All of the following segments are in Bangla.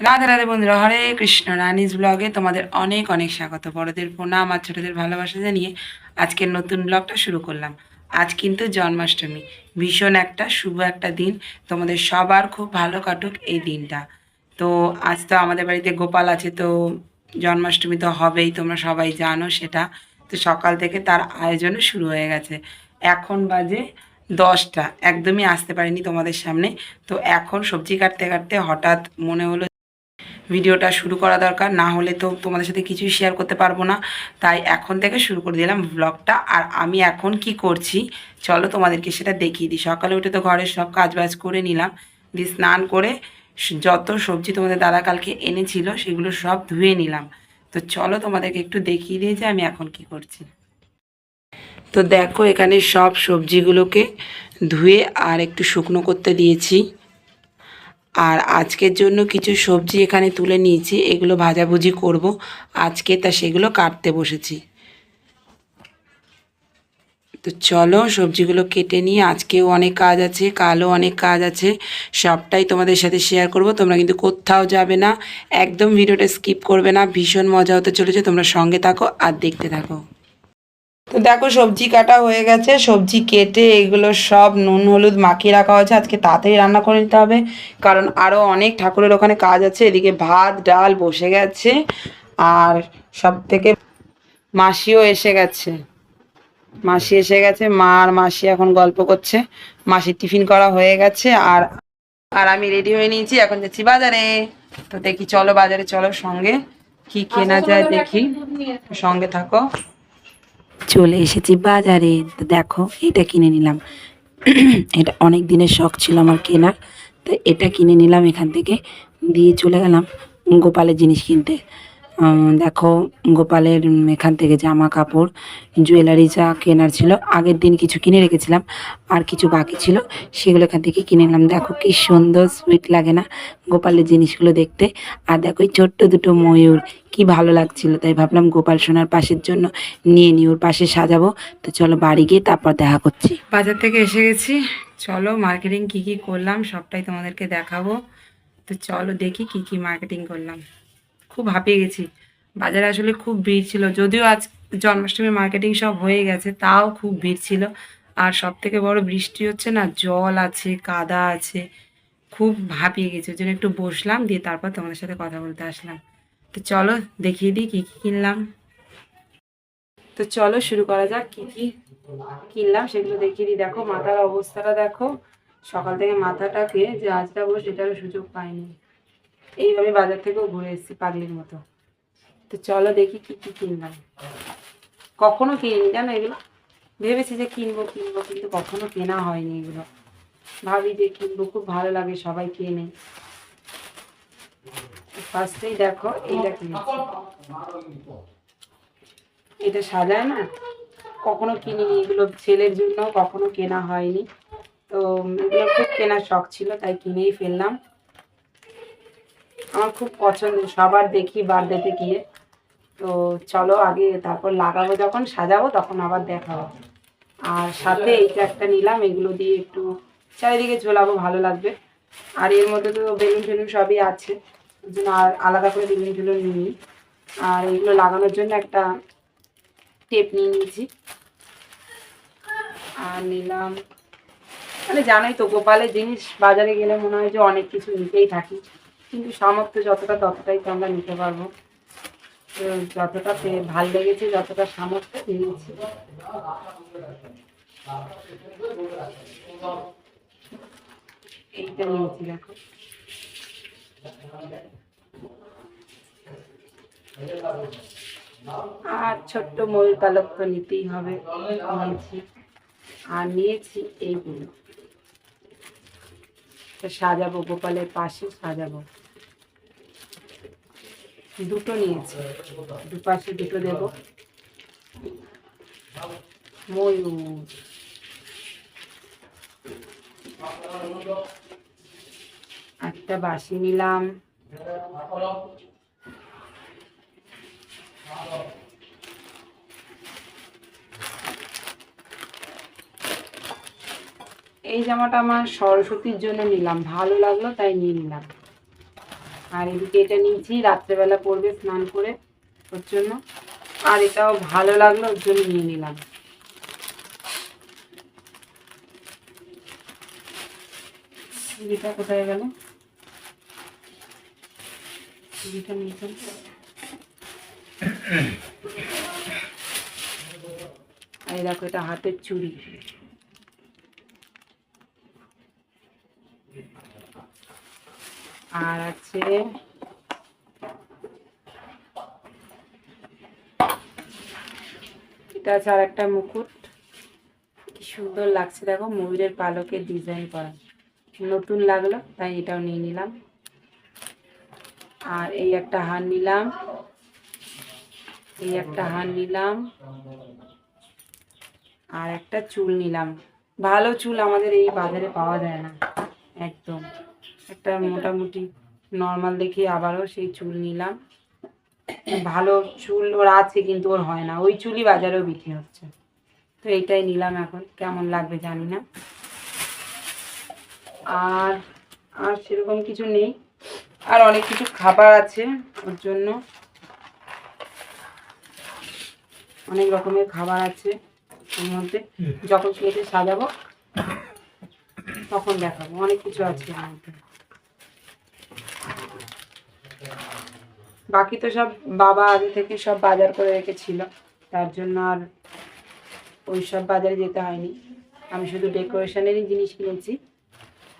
রাধে রাধে বন্ধুরা, হরে কৃষ্ণ রানিজ ব্লগে তোমাদের অনেক অনেক স্বাগত। বড়দের প্রণাম আর ছোটদের ভালোবাসা জানিয়ে আজকের নতুন ব্লগটা শুরু করলাম। আজ কিন্তু জন্মাষ্টমী, ভীষণ একটা শুভ একটা দিন। তোমাদের সবার খুব ভালো কাটুক এই দিনটা। তো আজ তো আমাদের বাড়িতে গোপাল আছে, তো জন্মাষ্টমী তো হবেই, তোমরা সবাই জানো সেটা। তো সকাল থেকে তার আয়োজনও শুরু হয়ে গেছে। এখন বাজে দশটা, একদমই আসতে পারিনি তোমাদের সামনে। তো এখন সবজি কাটতে কাটতে হঠাৎ মনে হলো ভিডিওটা শুরু করা দরকার, না হলে তো তোমাদের সাথে কিছুই শেয়ার করতে পারব না। তাই এখন থেকে শুরু করে দিলাম ব্লগটা আর আমি এখন কি করছি, চলো তোমাদেরকে সেটা দেখিয়ে দিই। সকালে উঠে তো ঘরের সব কাজ বাজ করে নিলাম, দিয়ে স্নান করে যত সবজি তোমাদের দাদা কালকে এনেছিল সেগুলো সব ধুয়ে নিলাম। তো চলো তোমাদেরকে একটু দেখিয়ে দিই যে আমি এখন কি করছি। তো দেখো এখানে সব সবজিগুলোকে ধুয়ে আর একটু শুকনো করতে দিয়েছি। আর আজকের জন্য কিছু সবজি এখানে তুলে নিয়েছি, এগুলো ভাজাভুজি করব। আজকে তা সেগুলো কাটতে বসেছি। তো চলো সবজিগুলো কেটে নিয়ে, আজকেও অনেক কাজ আছে, কালও অনেক কাজ আছে, সবটাই তোমাদের সাথে শেয়ার করব। তোমরা কিন্তু কোথাও যাবে না, একদম ভিডিওটা স্কিপ করবে না, ভীষণ মজা হতে চলেছে, তোমরা সঙ্গে থাকো আর দেখতে থাকো। তো দেখো সবজি কাটা হয়ে গেছে। সবজি কেটে এগুলো সব নুন হলুদ মাখিয়ে রাখা হয়েছে। আজকে তাড়াতাড়ি রান্না করে নিতে হবে কারণ আরও অনেক ঠাকুরের ওখানে কাজ আছে। এদিকে ভাত ডাল বসে গেছে আর সব থেকে মাসিও এসে গেছে। মাসি এসে গেছে মা আর মাসি এখন গল্প করছে। মাসির টিফিন করা হয়ে গেছে আর আর আমি রেডি হয়ে নিয়েছি। এখন যাচ্ছি বাজারে। তো দেখি চলো বাজারে চলো সঙ্গে কি কেনা যায় দেখি। সঙ্গে থাকো। চলে এসেছি বাজারে। দেখো, এটা কিনে নিলাম। এটা অনেক দিনের শখ ছিল আমার কেনার। তো এটা কিনে নিলাম এখান থেকে। দিয়ে চলে গেলাম গোপালের জিনিস কিনতে। দেখো, গোপালের এখান থেকে জামা কাপড় জুয়েলারি যা কেনার ছিল, আগের দিন কিছু কিনে রেখেছিলাম, আর কিছু বাকি ছিল, সেগুলো এখান থেকে কিনে নিলাম। দেখো, কি সুন্দর সুইট লাগে না গোপালের জিনিসগুলো দেখতে। আর দেখো, এই ছোট্ট দুটো ময়ূর, কি ভালো লাগছিল। তাই ভাবলাম গোপাল সোনার পাশের জন্য নিয়ে নিই, ওর পাশে সাজাবো। তো চলো বাড়ি গিয়ে তারপর দেখা করছি। বাজার থেকে এসে গেছি। চলো মার্কেটিং কি কি করলাম, সবটাই তোমাদেরকে দেখাবো। তো চলো দেখি কি কি মার্কেটিং করলাম। খুব হাঁপিয়ে গেছি। বাজারে আসলে খুব ভিড় ছিল। যদিও আজ জন্মাষ্টমী মার্কেটিং সব হয়ে গেছে, তাও খুব ভিড় ছিল। আর সব থেকে বড় বৃষ্টি হচ্ছে না, জল আছে, কাদা আছে, খুব হাঁপিয়ে গেছে। ওই জন্য একটু বসলাম, দিয়ে তারপর তোমাদের সাথে কথা বলতে আসলাম। তো চলো দেখিয়ে দিই কী কী কিনলাম। তো চলো শুরু করা যাক কী কী কিনলাম, সেগুলো দেখিয়ে দিই। দেখো মাথার অবস্থাটা দেখো। সকাল থেকে মাথাটাকে যে আজরাবো সেটারও সুযোগ পাইনি। এইভাবে বাজার থেকেও ঘুরে এসেছি পাগলির মতো। তো চলো দেখি কি কি কিনলাম। কখনো কিনিনি জানো এগুলো? ভেবেছি যে কিনবো কিনবো, কিন্তু কখনো কেনা হয়নি এগুলো। ভাবি যে কিনবো, খুব ভালো লাগে সবাই কেনে। ফার্স্টেই দেখো, এইটা কিনেছি। এটা সাজায় না? কখনো কিনিনি, এগুলো ছেলের জন্য কখনো কেনা হয়নি। তো এগুলো খুব কেনার শখ ছিল, তাই কিনেই ফেললাম। আমার খুব পছন্দ, সবার দেখি বার্থডেতে গিয়ে। তো চলো আগে তারপর লাগাবো, যখন সাজাবো তখন আবার দেখাবো। আর সাথে এইটা একটা নিলাম, এগুলো দিয়ে একটু চারিদিকে ঝোলাবো, ভালো লাগবে। আর এর মধ্যে তো বেলুন টেলুন সবই আছে জন্য আর আলাদা করে বেলুন টেলুন নিই আর এগুলো লাগানোর জন্য একটা টেপ নিয়ে নিয়েছি। আর নিলাম মানে জানোই তো গোপালের জিনিস বাজারে গেলে মনে হয় যে অনেক কিছু নিতেই থাকি। কিন্তু সামর্থ্য যতটা ততটাই তো আমরা নিতে পারব। যতটা ভালো লেগেছে, যতটা সামর্থ্য নিয়েছি এইটা নিয়েছি দেখো। আর ছোট্ট ময়ূর পালক তো নিতেই হবে। আর নিয়েছি এইগুলো। সাজাবো গোপালের পাশে সাজাবো। দুটো নিয়েছি। দুপাশে দুটো দেব। ময়ূর। একটা বাসি নিলাম। এই জামাটা আমার সরস্বতীর জন্য নিলাম। ভালো লাগল, তাই নিয়ে নিলাম। আর এদিকে এটা নিয়েছি, রাত্রেবেলা পরবে স্নান করে ওর জন্য। আর এটাও ভালো লাগল, ওর জন্য নিয়ে নিলাম। চুড়িটা কোথায় গেল? নিয়েছেন এই দেখো, এটা হাতের চুড়ি। আর আছে এটা আছে আর একটা মুকুট। কি সুন্দর লাগছে দেখো, ময়ূরের পালকের ডিজাইন করা। নতুন লাগল, তাই এটাও নিয়ে নিলাম। আর এই একটা হার নিলাম। এই একটা হার নিলাম। আর একটা চুল নিলাম। ভালো চুল আমাদের এই বাজারে পাওয়া যায় না। একদম। একটা মোটামুটি নর্মাল দেখি আবারও সেই চুল নিলাম। ভালো চুল ওর আছে কিন্তু ওর হয় না, ওই চুলই বাজারেও বিক্রি হচ্ছে। তো এইটাই নিলাম এখন, কেমন লাগবে জানি না। আর আর সেরকম কিছু নেই। আর অনেক কিছু খাবার আছে ওর জন্য। অনেক রকমের খাবার আছে এর মধ্যে। যখন কেটে সাজাবো, তখন দেখাবো। অনেক কিছু আছে এর মধ্যে। বাকি তো সব বাবা আগে থেকে সব বাজার করে রেখেছিল। তার জন্য আর ওই সব বাজারে যেতে হয়নি। আমি শুধু ডেকোরেশনেরই জিনিস কিনেছি।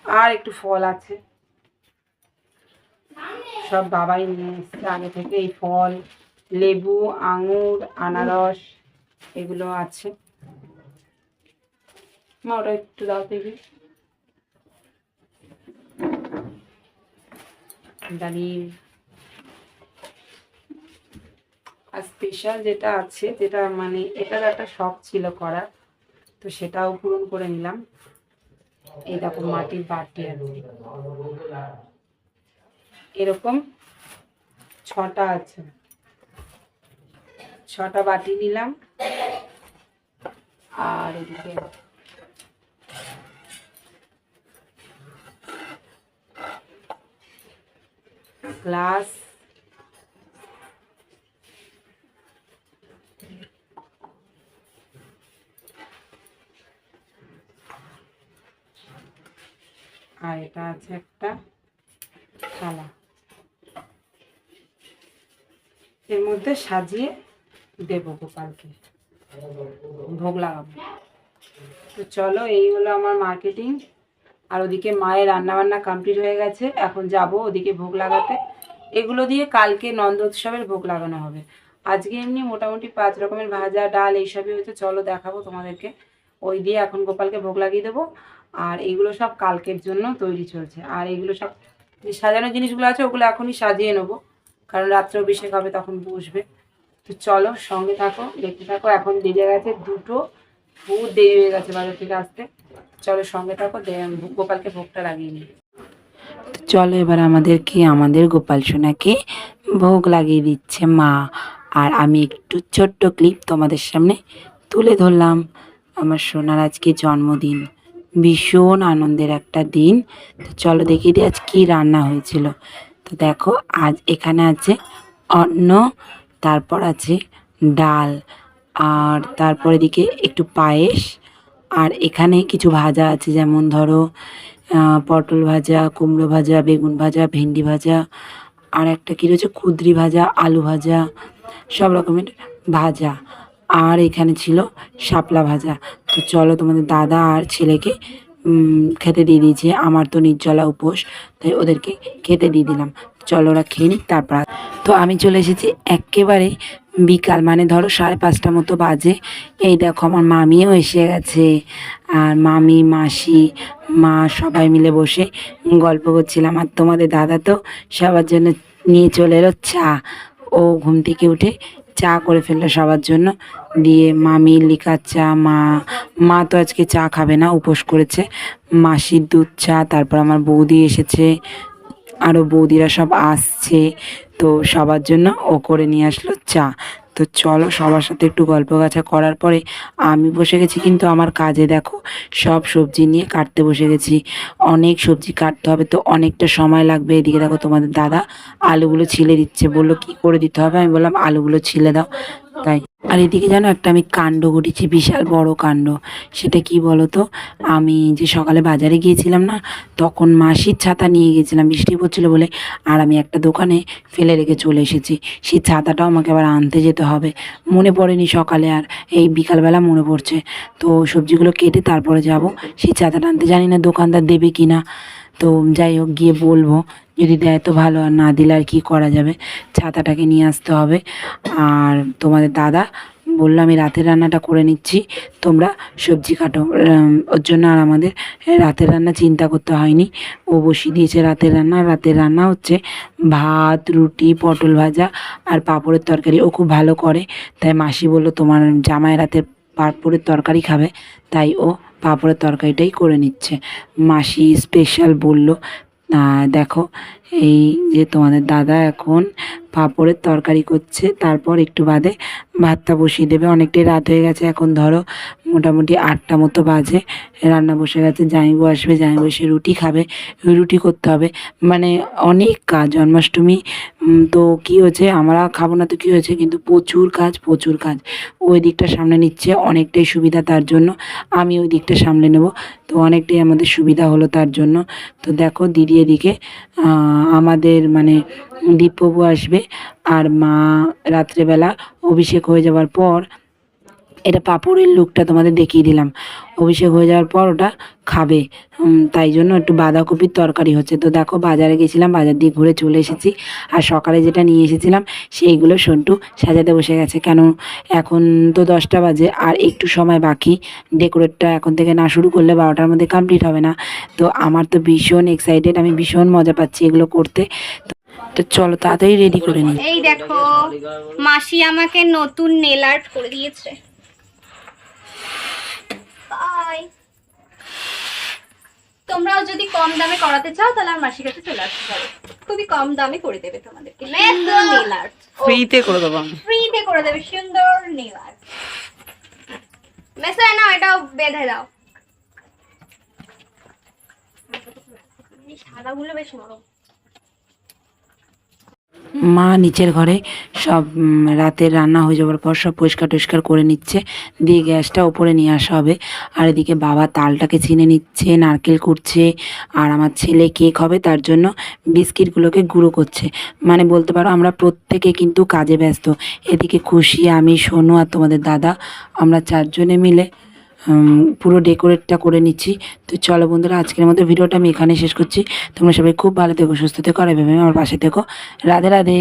আর একটু ফল আছে। সব বাবাই নিয়ে এসছে আগে থেকে। এই ফল, লেবু, আঙুর, আনারস এগুলো আছে। মা, ওটা একটু দাও দেখবি ডালিম। আর স্পেশাল যেটা আছে, যেটা মানে এটার একটা শখ ছিল করার, তো সেটাও পূরণ করে নিলাম। এই দেখো মাটির বাটি আছে এরকম ছটা আছে। ছটা বাটি নিলাম। আর এদিকে গ্লাস আর এটা আছে একটা থালা। এর মধ্যে সাজিয়ে দেব গোপালকে। ভোগ লাগাবো। তো চলো, এই হলো আমার মার্কেটিং আর ওদিকে মায়ের রান্নাবান্না কমপ্লিট হয়ে গেছে। এখন যাব ওদিকে ভোগ লাগাতে। এগুলো দিয়ে কালকে নন্দোৎসবের ভোগ লাগানো হবে। আজকে এমনি মোটামুটি পাঁচ রকমের ভাজা, ডাল, এইসবই হয়েছে চলো দেখাবো তোমাদেরকে। ওই দিয়ে এখন গোপালকে ভোগ লাগিয়ে দেবো। আর এগুলো সব কালকের জন্য তৈরি চলছে। আর এগুলো সব যে সাজানো জিনিসগুলো আছে, ওগুলো এখনই সাজিয়ে নেব। কারণ রাত্রে অভিষেক হবে তখন বসবে। তো চলো, সঙ্গে থাকো, দেখতে থাকো। এখন বেজে গেছে দুটো। বহুত দেরি হয়ে গেছে বাজার থেকে আসতে। চলো, সঙ্গে থাকো। গোপালকে ভোগটা লাগিয়ে নিই। চলো, এবার আমাদেরকে, আমাদের গোপাল সোনাকে ভোগ লাগিয়ে দিচ্ছে মা। আর আমি একটু ছোট্ট ক্লিপ তোমাদের সামনে তুলে ধরলাম। আমার সোনার আজকে জন্মদিন। ভীষণ আনন্দের একটা দিন। তো চলো দিই আজ কী রান্না হয়েছিল। তো দেখো, আজ এখানে আছে অন্ন, তারপর আছে ডাল, আর তারপর এদিকে একটু পায়েস, আর এখানে কিছু ভাজা আছে। যেমন ধরো পটল ভাজা, কুমড়ো ভাজা, বেগুন ভাজা, ভেন্ডি ভাজা, আর একটা কী রয়েছে, কুদরি ভাজা, আলু ভাজা, সব রকমের ভাজা। আর এখানে ছিল শাপলা ভাজা। তো চলো তোমাদের দাদা আর ছেলেকে খেতে দিয়ে দিয়েছে। আমার তো নির্জলা উপোস, তাই ওদেরকে খেতে দিয়ে দিলাম। চলো ওরা খেয়ে নিক, তারপর তো আমি চলে এসেছি একেবারে বিকাল। মানে ধরো সাড়ে পাঁচটা মতো বাজে। এই দেখো আমার মামিও এসে গেছে। আর মামি, মাসি, মা সবাই মিলে বসে গল্প করছিলাম। আর তোমাদের দাদা তো সবার জন্য নিয়ে চলে এলো। চা ও ঘুম থেকে উঠে চা করে ফেলল সবার জন্য। দিয়ে মামি লিকার চা, মা মা তো আজকে চা খাবে না, উপোস করেছে। মাসির দুধ, চা, তারপর আমার বৌদি এসেছে। আরও বৌদিরা সব আসছে। তো সবার জন্য ও করে নিয়ে আসলো চা। তো চলো সবার সাথে একটু গল্প গাছা করার পরে আমি বসে গেছি, কিন্তু আমার কাজে দেখো সব সবজি নিয়ে কাটতে বসে গেছি। অনেক সবজি কাটতে হবে তো অনেকটা সময় লাগবে। এদিকে দেখো তোমাদের দাদা আলুগুলো ছিলে দিচ্ছে। বলল, কি করে দিতে হবে? আমি বললাম, আলুগুলো ছিলে দাও। তাই। আর এদিকে জানো একটা আমি কাণ্ড ঘটিছি বিশাল বড় কাণ্ড। সেটা কি বলো তো আমি যে সকালে বাজারে গিয়েছিলাম না, তখন মাসির ছাতা নিয়ে গিয়েছিলাম, বৃষ্টি পড়ছিল বলে। আর আমি একটা দোকানে ফেলে রেখে চলে এসেছি। সেই ছাতাটাও আমাকে আবার আনতে যেতে হবে। মনে পড়েনি সকালে আর, এই বিকালবেলা মনে পড়ছে। তো সবজিগুলো কেটে তারপরে যাব। সেই ছাতাটা আনতে জানি না দোকানদার দেবে কি না তো যাই হোক, গিয়ে বলব যদি দেয় তো ভালো, আর না দিলে আর কী করা যাবে? ছাতাটাকে নিয়ে আসতে হবে। আর তোমাদের দাদা বলল, আমি রাতের রান্নাটা করে নিচ্ছি, তোমরা সবজি কাটো। ওর জন্য আর আমাদের রাতের রান্না চিন্তা করতে হয়নি। ও বসিয়ে দিয়েছে রাতের রান্না। রাতের রান্না হচ্ছে ভাত, রুটি, পটল ভাজা আর পাঁপড়ের তরকারি। ও খুব ভালো করে। তাই মাসি বলল, তোমার জামাই রাতের পাঁপড়ের তরকারি খাবে। তাই ও পাঁপড়ের তরকারিটাই করে নিচ্ছে। মাসি স্পেশাল বলল দেখো এই যে তোমাদের দাদা এখন পাঁপড়ের তরকারি করছে, তারপর একটু বাদে ভাতটা বসিয়ে দেবে। অনেকটাই রাত হয়ে গেছে, এখন ধরো মোটামুটি আটটা মতো বাজে। রান্না বসে গেছে, জামাইবু আসবে, জামাইবু এসে রুটি খাবে, রুটি করতে হবে। মানে অনেক কাজ, জন্মাষ্টমী তো কী হয়েছে, আমরা খাব না তো কী হয়েছে, কিন্তু প্রচুর কাজ প্রচুর কাজ। ওই দিকটা সামনে নিচ্ছে, অনেকটাই সুবিধা তার জন্য। আমি ওই দিকটা সামলে নেব। তো অনেকটাই আমাদের সুবিধা হলো তার জন্য। তো দেখো দিদি এদিকে আমাদের মানে দীপপ্রভু আসবে আর মা রাত্রেবেলা অভিষেক হয়ে যাওয়ার পর এটা পাঁপড়ের লুকটা তোমাদের দেখিয়ে দিলাম। অভিষেক হয়ে যাওয়ার পর ওটা খাবে। তাই জন্য একটু বাঁধাকপির তরকারি হচ্ছে। তো দেখো, বাজারে গেছিলাম, বাজার দিয়ে ঘুরে চলে এসেছি। আর সকালে যেটা নিয়ে এসেছিলাম, সেইগুলো সন্টু সাজাতে বসে গেছে। কেন, এখন তো দশটা বাজে, আর একটু সময় বাকি। ডেকোরেটটা এখন থেকে না শুরু করলে বারোটার মধ্যে কমপ্লিট হবে না। তো আমার তো ভীষণ এক্সাইটেড আমি ভীষণ মজা পাচ্ছি এগুলো করতে। তো- চলো, তাড়াতাড়ি রেডি করে নিই। এই দেখো, মাসি আমাকে নতুন নেল আর্ট করে দিয়েছে। বাই তোমরাও যদি কম দামে করাতে চাও তাহলে আমার মাসির কাছে চলে আসতে পারো। খুবই কম দামে করে দেবে তোমাদেরকে। সুন্দর নেল আর্ট ফ্রিতে করে দেবো ফ্রিতে করে দেবে সুন্দর নেল আর্ট মেসে না এটাও বেঁধে দাও। সাদাগুলো বেশ নরম। মা নিচের ঘরে সব রাতের রান্না হয়ে যাওয়ার পর সব পরিষ্কার টরিষ্কার করে নিচ্ছে। দিয়ে গ্যাসটা ওপরে নিয়ে আসা হবে। আর এদিকে বাবা তালটাকে চিনে নিচ্ছে, নারকেল কুটছে, আর আমার ছেলে কেক হবে, তার জন্য বিস্কিটগুলোকে গুঁড়ো করছে। মানে বলতে পারো, আমরা প্রত্যেকে কিন্তু কাজে ব্যস্ত। এদিকে খুশি, আমি, সোনু আর তোমাদের দাদা, আমরা চারজনে মিলে পুরো ডেকোরেটটা করে নিচ্ছি। তো চলো বন্ধুরা, আজকের মতো ভিডিওটা আমি এখানে শেষ করছি। তোমরা সবাই খুব ভালো থেকো, সুস্থ থেকো, আর এভাবে আমার পাশে থেকো। রাধে রাধে।